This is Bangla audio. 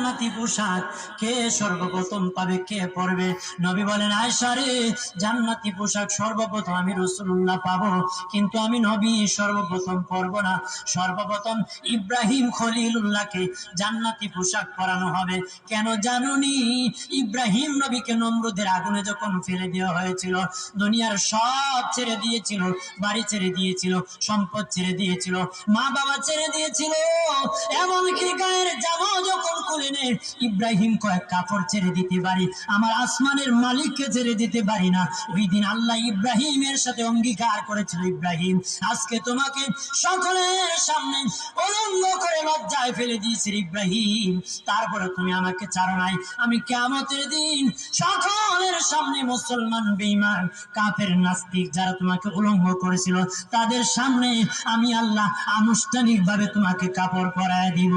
জান্নাতি পোশাক, কে সর্বপ্রথম পাবে, কে পরবে নবী বলেন আয়সা রে, জান্নাতি পোশাক সর্বপ্রথম আমি রসুল্লাহ পাবো। কিন্তু আমি নবী সর্বপ্রথম পরব না। সর্বপ্রথম ইব্রাহিম খলিলুল্লাহকে জান্নাতি পোশাক পরানো হবে। কেন জানুনি? ইব্রাহিম নবীকে নমরুদের আগুনে যখন ফেলে দেওয়া হয়েছিল, দুনিয়ার সব ছেড়ে দিয়েছিল, বাড়ি ছেড়ে দিয়েছিল, সম্পদ ছেড়ে দিয়েছিল মা বাবা ছেড়ে দিয়েছিল, এমনকি গায়ের জামা যখন ইব্রাহিম কয়েক কাপড় ছেড়ে দিতে পারি। আমার আসমানের মালিককে ছেড়ে দিতে পারি না। ওই দিন আল্লাহ ইব্রাহিমের সাথে অঙ্গীকার করেছিল ইব্রাহিম। আজকে তোমাকে সকলের সামনে অলঙ্গ করে লজ্জায় ফেলে দিয়েছি ইব্রাহিম। তারপরে তুমি আমাকে ছাড়ো নাই। আমি কেমতের দিন সকলের সামনে মুসলমান, বেঈমান, কাফের, নাস্তিক যারা তোমাকে উলঙ্গ করেছিল, তাদের সামনে আমি আল্লাহ আনুষ্ঠানিকভাবে তোমাকে কাপড় পরায় দিব।